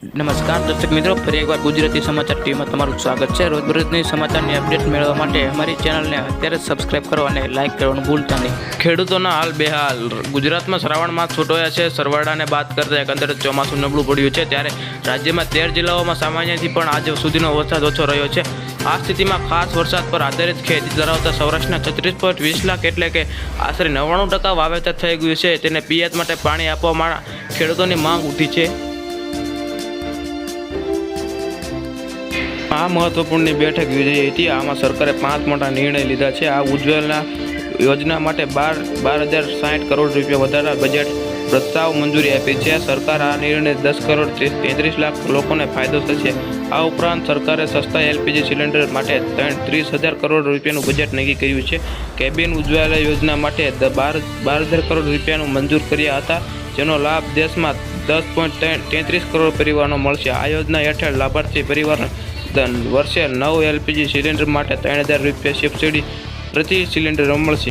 નમસ્કાર, દર્શક મિત્રો, ફરી એકવાર ગુજરાતી સમાચાર ટીવીમાં તમારું સ્વાગત છે. રોજબરોજની સમાચારની અપડેટ મેળવવા માટે અમારી ચેનલને અત્યારે સબસ્ક્રાઇબ કરો અને લાઇક કરવાનું ભૂલતા નહીં. ખેડૂતોના હાલ બેહાલ. ગુજરાતમાં શ્રાવણ માસ છૂટોયા છે. સરવાળાને બાદ કરતા એકંદરે ચોમાસું નબળું પડ્યું છે. ત્યારે રાજ્યમાં તેર જિલ્લાઓમાં સામાન્યથી પણ આજે સુધીનો વરસાદ ઓછો રહ્યો છે. આ સ્થિતિમાં ખાસ વરસાદ પર આધારિત ખેતી ધરાવતા સૌરાષ્ટ્રના છત્રીસ પોઈન્ટ વીસ લાખ એટલે કે આશરે નવ્વાણું ટકા વાવેતર થઈ ગયું છે. તેને પિયત માટે પાણી આપવામાં ખેડૂતોની માંગ ઉઠી છે. આ મહત્વપૂર્ણની બેઠક યોજાઈ હતી. આમાં સરકારે પાંચ મોટા નિર્ણય લીધા છે. આ ઉજ્જવલના યોજના માટે બાર બાર હજાર સાઠ કરોડ રૂપિયા વધારા બજેટ પ્રસ્તાવ મંજૂરી આપી છે. સરકાર આ નિર્ણય દસ કરોડ તેત્રીસ લાખ લોકોને ફાયદો થશે. આ ઉપરાંત સરકારે સસ્તા એલપીજી સિલિન્ડર માટે ત્રણ, ત્રીસ હજાર કરોડ રૂપિયાનું બજેટ નક્કી કર્યું છે. કેબિન ઉજ્જવલા યોજના માટે બાર બાર હજાર કરોડ રૂપિયાનું મંજૂર કર્યા હતા, જેનો લાભ દેશમાં દસ પોઈન્ટ તેત્રીસ કરોડ પરિવારનો મળશે. આ યોજના હેઠળ લાભાર્થી પરિવાર વર્ષે નવ એલપીજી સિલિન્ડર માટે ત્રણ હજાર રૂપિયા સબસિડી પ્રતિ સિલિન્ડર મળશે